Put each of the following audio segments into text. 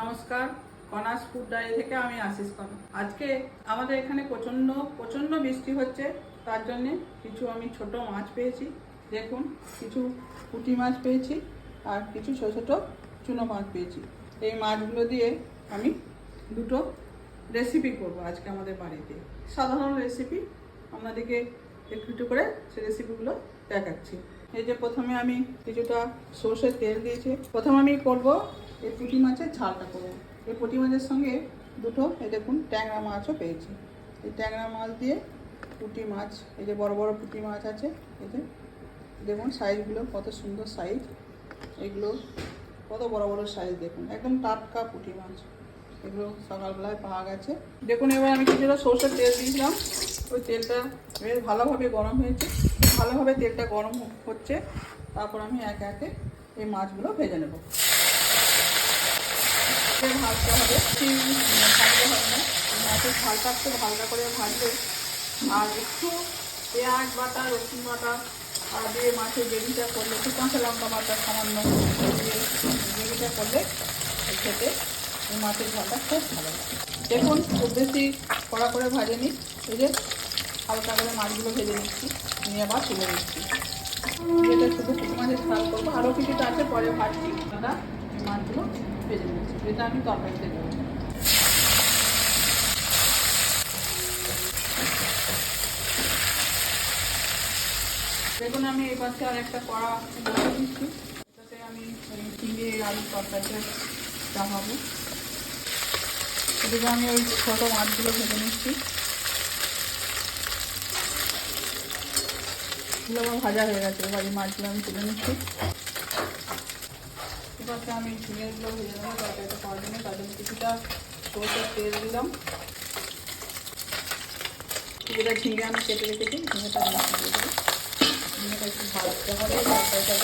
নমস্কার, কনাস food diary থেকে আমি আশিস কনক। আজকে আমাদের এখানে প্রচণ্ড প্রচণ্ড বৃষ্টি হচ্ছে, তার জন্যে কিছু আমি ছোট মাছ পেয়েছি। দেখুন, কিছু পুঁটি মাছ পেয়েছি আর কিছু ছোটো ছোটো চুনো মাছ পেয়েছি। এই মাছগুলো দিয়ে আমি দুটো রেসিপি করব আজকে আমাদের বাড়িতে। সাধারণ রেসিপি আপনাদেরকে একটু একটু করে সে রেসিপিগুলো দেখাচ্ছি। এই যে প্রথমে আমি কিছুটা সর্ষের তেল দিয়েছি। প্রথমে আমি করব এই পুঁটি মাছের ঝালটা করব। এই পুঁটি মাছের সঙ্গে দুটো, এই দেখুন, ট্যাংরা মাছও পেয়েছি। এই ট্যাংরা মাছ দিয়ে পুঁটি মাছ, এই যে বড় বড় পুঁটি মাছ আছে, এই যে, দেখুন সাইজগুলো কত সুন্দর সাইজ। এগুলো কত বড় বড় সাইজ, দেখুন, একদম টাটকা পুঁটি মাছ। এগুলো সকালবেলায় পাওয়া গেছে। দেখুন, এবার আমি কিছুটা সর্ষের তেল দিয়েছিলাম। ওই তেলটা বেশ ভালোভাবে গরম হয়েছে। ভালোভাবে তেলটা গরম হচ্ছে। তারপর আমি একে একে এই মাছগুলো ভেজে নেব। ভাজতে হবে। ভাজতে হবে না। মাছের ঝালটা একটু হালকা করে ভাজবে। আর একটু পেঁয়াজ বাটা, রসুন বাটা দিয়ে মাছের গ্রেভিটা করলে একটু কাঁচা লঙ্কা বাটা সামান্য দিয়ে গ্রেভিটা করলে খেতে মাছের ঝালটা খুব ভালো দেখুন, খুব বেশি কড়া করে ভাজেনি। এই যে হালকা করে মাছগুলো ভেজে নিচ্ছি। নিয়ে আবার তুলে নিচ্ছি। যেটা শুধু পুকুর মাছের ঝাল করব। আরও কিছুটা আছে, পরে ভাজছি। দাদা মাছগুলো ভেজে নিচ্ছি এটা আমি তরকারিতে দেবো দেখুন, আমি এই পাশে আর একটা কড়া বসে দিচ্ছি। এটাতে আমি ওই চিংড়ি আলু তরকারিটা চাপাবো এদিকে আমি ওই ছোটো মাছগুলো ভেজে নিচ্ছি। ভাজা হয়ে গেছে, এবার মাছগুলো আমি তুলে নিচ্ছি। এবারতে আমি ঝিঙেগুলো ভেজে নেব তরকারিটা খাওয়ার তার জন্য কিছুটা সরষের তেল দিলাম। কিছুটা ঝিঙে আমি কেটে রেখেছি, ঝিঙেটা আমি দিয়ে দেবো হবে তরকারিটার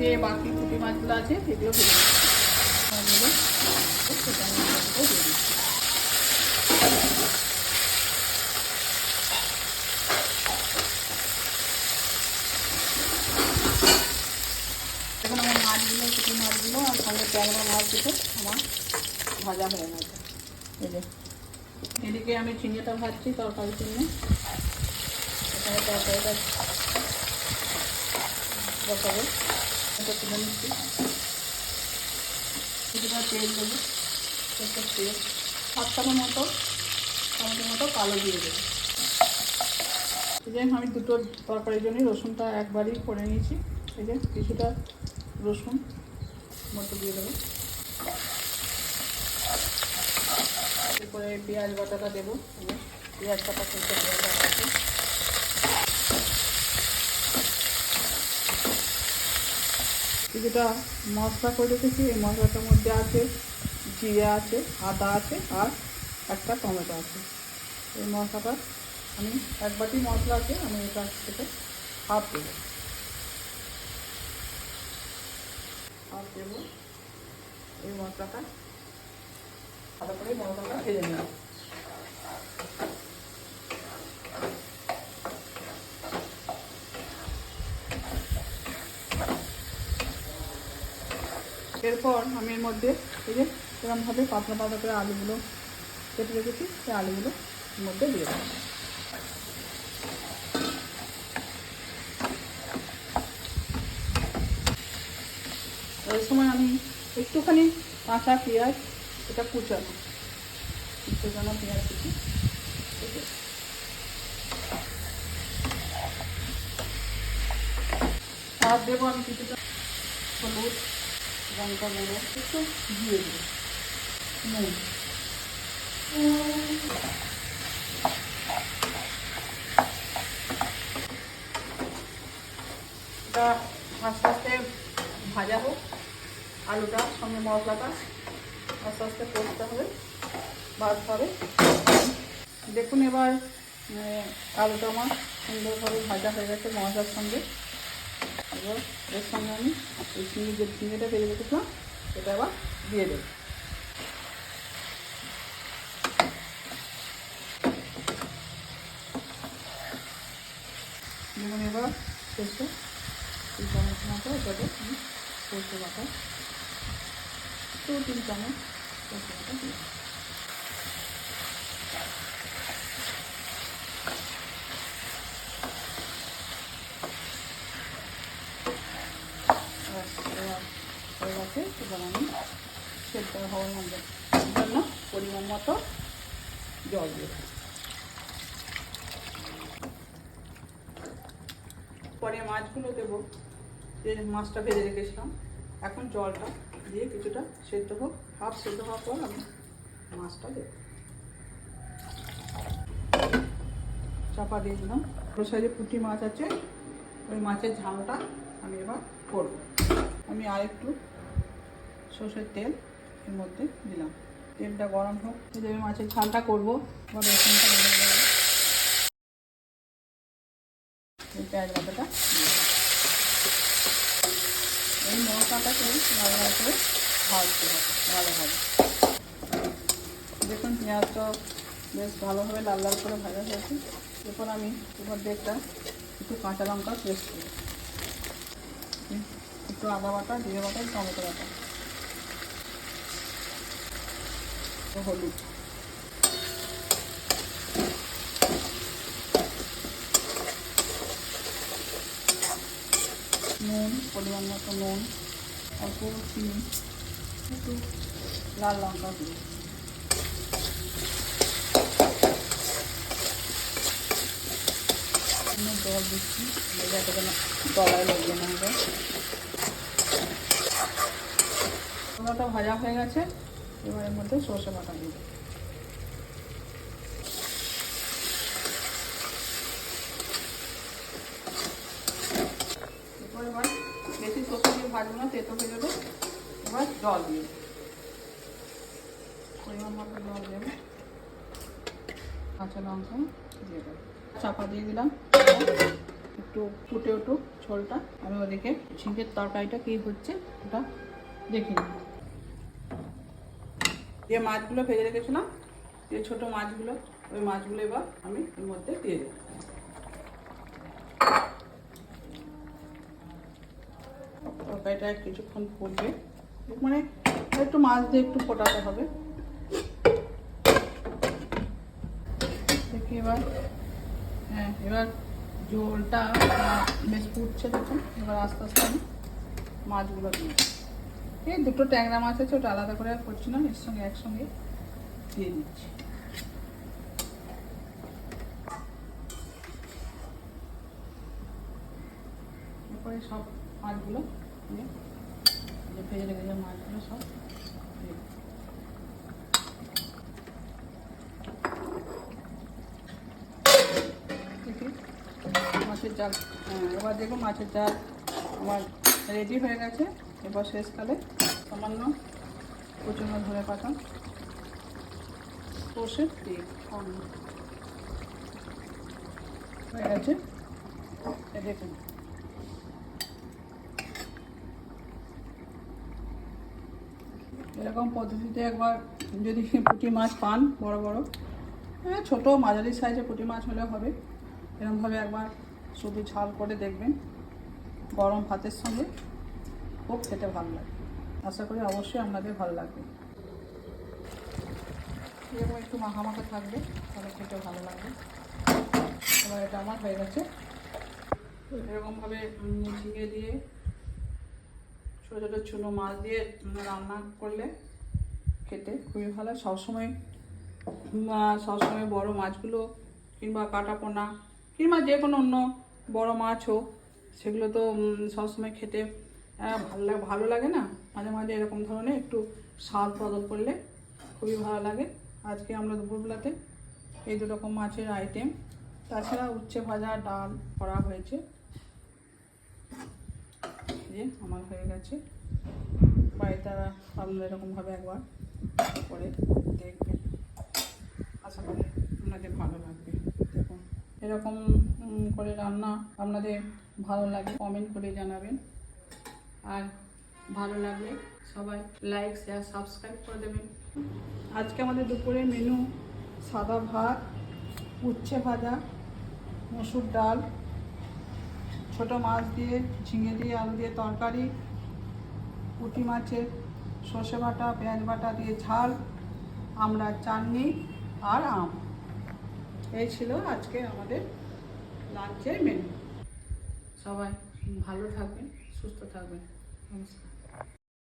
যে বাকি পুঁটি মাছগুলো আছে, সেগুলো ভেজে দিচ্ছি এখন আমার মাছগুলো পুঁটি মাছগুলো আর সঙ্গে ট্যাংরা দুটো আমার ভাজা হয়ে গেছে এই যে। এদিকে আমি ঝিঙেটা ভাজছি তরকারির জন্য এখানে তরকারিটা বসাবো। এটা তুলে নিচ্ছি। কিছুটা তেল দেবো। একটা তেল। সাত টাকার মতো টমেটোর মতো, কালো দিয়ে দেবো। এই যে আমি দুটো তরকারির জন্য রসুনটা একবারই করে নিয়েছি। এই যে কিছুটা রসুন। মতো দিয়ে দেবো। এরপরে পেঁয়াজ বাটাটা দেবো। পেঁয়াজ কাটা করতে কিছুটা মশলা করে রেখেছি, এই মশলাটার মধ্যে আছে জিরা আছে, আদা আছে আর একটা টমেটো আছে। এই মশলাটা আমি এক বাটি মশলা আছে, আমি এটা থেকে হাফ দেবো। দেবো। এই মশলাটা। ভালো করে মশলাটা ভেজে নেব। এরপর আমি এর মধ্যে এই যে এরকমভাবে পাতলা পাতলা করে আলুগুলো কেটে রেখেছি, সেই আলুগুলো মধ্যে দিয়ে দেবো এই সময় আমি একটুখানি কাঁচা পেঁয়াজ, এটা কুচানো। কুচানো পেঁয়াজ কুচি। আর দেবো আমি কিছুটা হলুদ, লঙ্কা গুঁড়ো, একটু দিয়ে দেবো। নুন। আস্তে আস্তে ভাজা হোক। আলুটা, সঙ্গে মশলাটা আস্তে আস্তে করতে হবে ভাজতে হবে। দেখুন এবার আলুটা আমার সুন্দরভাবে ভাজা হয়ে গেছে মশলার সঙ্গে। এবার এর সঙ্গে আমি এই চিনি, যে চিনিটা ভেজে রেখেছিলাম সেটা আবার দিয়ে দেবো। এবার শেষে এই চামচ মতো আমি সরষে বাটা একটু তিন চামচ এবার আমি জন্য পরিমাণ মতো জল দিয়ে। পরে মাছগুলো দেবো, যে মাছটা ভেজে রেখেছিলাম। এখন জলটা দিয়ে কিছুটা সেদ্ধ হোক, হাফ সেদ্ধ হওয়ার পর আমি মাছটা দেবো। চাপা দিয়ে দিলাম। ওর সাইজে পুঁটি মাছ আছে, ওই মাছের ঝালটা আমি এবার করব। আমি আরেকটু সর্ষের তেল এর মধ্যে দিলাম। তেলটা গরম হোক, এই যে আমি মাছের ঝালটা করব দেবো পেঁয়াজ বাটাটা। এই মশলাটাকে ভালো করে ভাজতে হবে, ভালোভাবে। দেখুন পেঁয়াজটা বেশ ভালোভাবে লাল লাল করে ভাজা হয়েছে। এরপর আমি এবার একটা একটু কাঁচা লঙ্কা পেস্ট করি। একটু আদা বাটা, জিরে বাটা, টমেটো বাটা। হলুদ নুন পরিমাণ মতো নুন, অল্প চিনি, একটু লাল লঙ্কা দিই জল দিচ্ছি যাতে কোনো তলায় না ভাজা হয়ে গেছে, এবারের মধ্যে সর্ষে বাটা দিয়ে দেবো। এরপর এবার বেশি সর্ষে দিয়ে ভাজবো না, তেতো হয়ে যাবে এবার জল দিয়ে পরিমাণ মতো জল দেবে কাঁচা লঙ্কা দিয়ে দেবো। চাপা দিয়ে দিলাম। একটু ফুটে উঠুক ঝোলটা। আমি ওদিকে ঝিঙ্গের তরকারিটা কী হচ্ছে ওটা দেখে নিই। যে মাছগুলো ভেজে রেখেছিলাম, যে ছোট মাছগুলো, ওই মাছগুলো এবার আমি এর মধ্যে দিয়ে দেবো। তরকারিটা কিছুক্ষণ ফুটবে। মানে একটু মাছ দিয়ে একটু ফোটাতে হবে। দেখি এবার। হ্যাঁ এবার আহ, বেশ ফুটছে দেখুন এবার আস্তে আস্তে আমি মাছগুলো দিয়ে। এই দুটো ট্যাংরা মাছ আছে ওটা আলাদা করে করছি না এর সঙ্গে একসঙ্গে দিয়ে দিচ্ছি। এরপরে সব মাছগুলো যে ভেজে রেখে মাছগুলো সব মাছের জাল হ্যাঁ এবার দেখো মাছের জাল আমার রেডি হয়ে গেছে। এবার শেষকালে সামান্য কুচুনো ধরে পাতা, সর্ষের তেল। হয়ে গেছে। দেখুন। এরকম পদ্ধতিতে একবার যদি পুঁটি মাছ পান, বড় বড়। হ্যাঁ ছোটো, মাঝারি সাইজে পুঁটি মাছ হলে হবে। এরকমভাবে একবার শুধু ঝাল করে দেখবেন, গরম ভাতের সঙ্গে। খুব খেতে ভালো লাগে। আশা করি অবশ্যই আপনাদের ভালো লাগবে। এরকম একটু মাখা মাখা থাকবে, তাহলে খেতে ভালো লাগবে। এবার এটা আমার হয়ে গেছে। এরকমভাবে ঝিঙে দিয়ে ছোটো ছোটো চুনো মাছ দিয়ে রান্না করলে খেতে খুবই ভালো। সবসময় সবসময় বড় মাছগুলো কিংবা কাটা পোনা কিংবা যে কোনো অন্য বড় মাছ হোক, সেগুলো তো সবসময় খেতে ভালো লাগে ভালো লাগে না? মাঝে মাঝে এরকম ধরনের একটু স্বাদ বদল করলে খুবই ভালো লাগে। আজকে আমরা দুপুরবেলাতে এই দু রকম মাছের আইটেম তাছাড়া উচ্ছে ভাজা, ডাল করা হয়েছে। যে আমার হয়ে গেছে। বাড়িতে আপনারা এরকমভাবে একবার। করে দেখবেন আশা করি আপনাদের ভালো লাগবে। দেখুন, এরকম করে রান্না আপনাদের ভালো লাগে কমেন্ট করে জানাবেন। আর ভালো লাগলে সবাই লাইক শেয়ার সাবস্ক্রাইব করে দেবেন। আজকে আমাদের দুপুরে মেনু সাদা ভাত, উচ্ছে ভাজা, মসুর ডাল ছোট মাছ দিয়ে, ঝিঙে দিয়ে, আলু দিয়ে তরকারি, পুঁটি মাছের সর্ষে বাটা, পেঁয়াজ বাটা দিয়ে ঝাল, আমরা চাটনি আর আম। এই ছিল আজকে আমাদের লাঞ্চের মেনু সবাই ভালো থাকবেন, সুস্থ থাকবেন। নমস্কার।